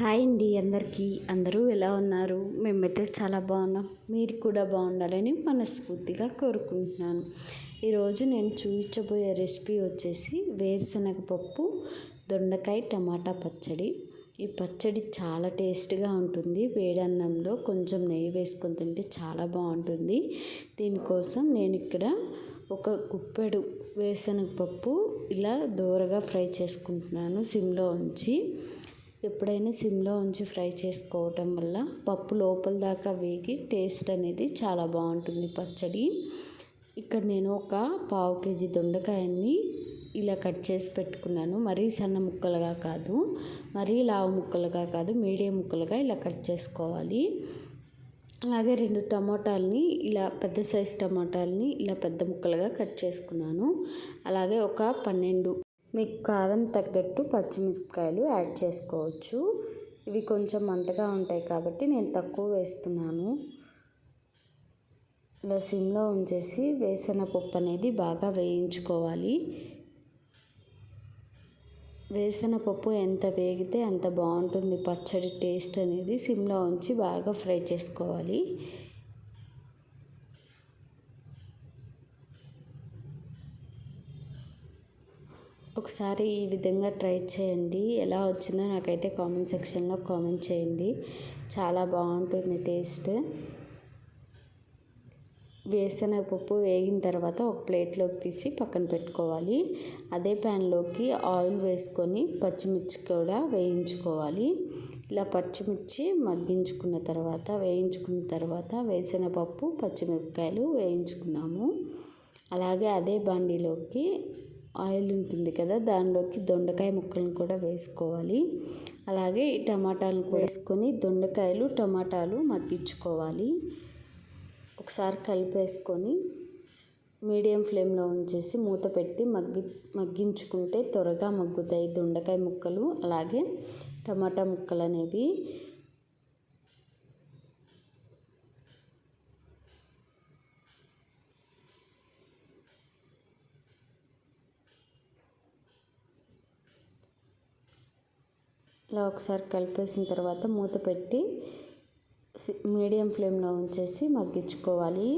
Hi అండి అందరికీ. అందరూ ఎలా ఉన్నారు? మేమైతే చాలా బాగున్నాం. మీరు కూడా బాగుండాలని మనస్ఫూర్తిగా కోరుకుంటున్నాను. ఈరోజు నేను చూపించబోయే రెసిపీ వచ్చేసి వేరుశనగ పప్పు దొండకాయ టమాటా పచ్చడి. ఈ పచ్చడి చాలా టేస్ట్గా ఉంటుంది. వేడన్నంలో కొంచెం నెయ్యి వేసుకొని తింటే చాలా బాగుంటుంది. దీనికోసం నేను ఇక్కడ ఒక గుప్పెడు వేరుశనగపప్పు ఇలా దోరగా ఫ్రై చేసుకుంటున్నాను సిమ్లో ఉంచి. ఎప్పుడైనా సిమ్లో ఉంచి ఫ్రై చేసుకోవటం వల్ల పప్పు లోపల దాకా వేగి టేస్ట్ అనేది చాలా బాగుంటుంది పచ్చడి. ఇక్కడ నేను ఒక పావు కేజీ దొండకాయని ఇలా కట్ చేసి పెట్టుకున్నాను. మరీ సన్న ముక్కలుగా కాదు మరీ లావు ముక్కలుగా కాదు మీడియం ముక్కలుగా ఇలా కట్ చేసుకోవాలి. అలాగే రెండు టమాటాలని ఇలా పెద్ద సైజ్ టమాటాలని ఇలా పెద్ద ముక్కలుగా కట్ చేసుకున్నాను. అలాగే ఒక పన్నెండు మీకు కారం తగ్గట్టు పచ్చిమిరపకాయలు యాడ్ చేసుకోవచ్చు. ఇవి కొంచెం మంటగా ఉంటాయి కాబట్టి నేను తక్కువ వేస్తున్నాను. ఇలా సిమ్లో ఉంచేసి వేసిన పప్పు అనేది బాగా వేయించుకోవాలి. వేసిన పప్పు ఎంత వేగితే అంత బాగుంటుంది. పచ్చడి టేస్ట్ అనేది సిమ్లో ఉంచి బాగా ఫ్రై చేసుకోవాలి. ఒకసారి ఈ విధంగా ట్రై చేయండి. ఎలా వచ్చిందో నాకైతే కామెంట్ సెక్షన్లో కామెంట్ చేయండి. చాలా బాగుంటుంది టేస్ట్. వేరుశనగపప్పు వేగిన తర్వాత ఒక ప్లేట్లోకి తీసి పక్కన పెట్టుకోవాలి. అదే ప్యాన్లోకి ఆయిల్ వేసుకొని పచ్చిమిర్చి కూడా వేయించుకోవాలి. ఇలా పచ్చిమిర్చి మగ్గించుకున్న తర్వాత వేయించుకున్న తర్వాత వేరుశనగపప్పు పచ్చిమిరపకాయలు వేయించుకున్నాము. అలాగే అదే బండిలోకి ఆయిల్ ఉంటుంది కదా దానిలోకి దొండకాయ ముక్కలను కూడా వేసుకోవాలి. అలాగే ఈ టమాటాలను వేసుకొని దొండకాయలు టమాటాలు మగ్గించుకోవాలి. ఒకసారి కలిపేసుకొని మీడియం ఫ్లేమ్లో ఉంచేసి మూత పెట్టి మగ్గి మగ్గించుకుంటే త్వరగా మగ్గుతాయి దొండకాయ ముక్కలు. అలాగే టమాటా ముక్కలు అనేవి ఇలా ఒకసారి కలిపేసిన తర్వాత మూత పెట్టి మీడియం ఫ్లేమ్లో ఉంచేసి మగ్గించుకోవాలి.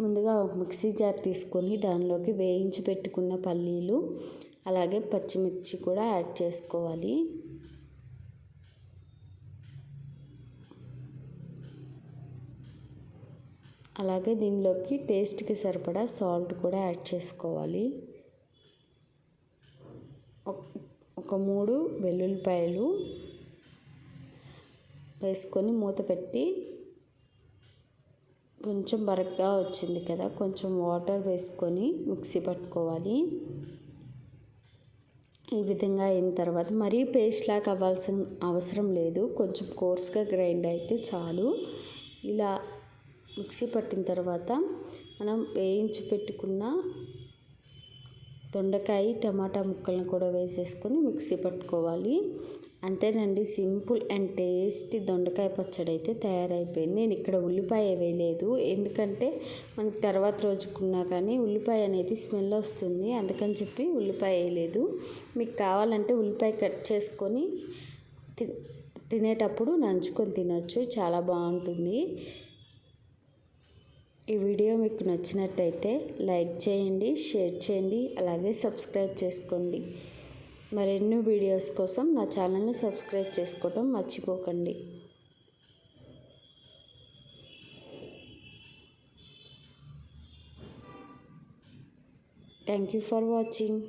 ముందుగా ఒక మిక్సీ జార్ తీసుకొని దానిలోకి వేయించి పెట్టుకున్న పల్లీలు అలాగే పచ్చిమిర్చి కూడా యాడ్ చేసుకోవాలి. అలాగే దీనిలోకి టేస్ట్కి సరిపడా సాల్ట్ కూడా యాడ్ చేసుకోవాలి. ఒక మూడు వెల్లుల్లిపాయలు వేసుకొని మూత పెట్టి కొంచెం బరగ్గా వచ్చింది కదా కొంచెం వాటర్ వేసుకొని మిక్సీ పట్టుకోవాలి. ఈ విధంగా అయిన తర్వాత మరీ పేస్ట్ లాగా అవ్వాల్సిన అవసరం లేదు కొంచెం కోర్స్గా గ్రైండ్ అయితే చాలు. ఇలా మిక్సీ పట్టిన తర్వాత మనం వేయించి పెట్టుకున్న దొండకాయ టమాటా ముక్కలను కూడా వేసేసుకొని మిక్సీ పట్టుకోవాలి. అంతేనండి సింపుల్ అండ్ టేస్టీ దొండకాయ పచ్చడి అయితే తయారైపోయింది. నేను ఇక్కడ ఉల్లిపాయ వేయలేదు. ఎందుకంటే మనకి తర్వాత రోజుకున్నా కానీ ఉల్లిపాయ అనేది స్మెల్ వస్తుంది. అందుకని చెప్పి ఉల్లిపాయ వేయలేదు. మీకు కావాలంటే ఉల్లిపాయ కట్ చేసుకొని తినేటప్పుడు నంచుకొని తినొచ్చు. చాలా బాగుంటుంది. ఈ వీడియో మీకు నచ్చినట్టయితే లైక్ చేయండి షేర్ చేయండి అలాగే సబ్స్క్రైబ్ చేసుకోండి. మరెన్నో వీడియోస్ కోసం నా ఛానల్ని సబ్స్క్రైబ్ చేసుకోవడం మర్చిపోకండి. Thank you for watching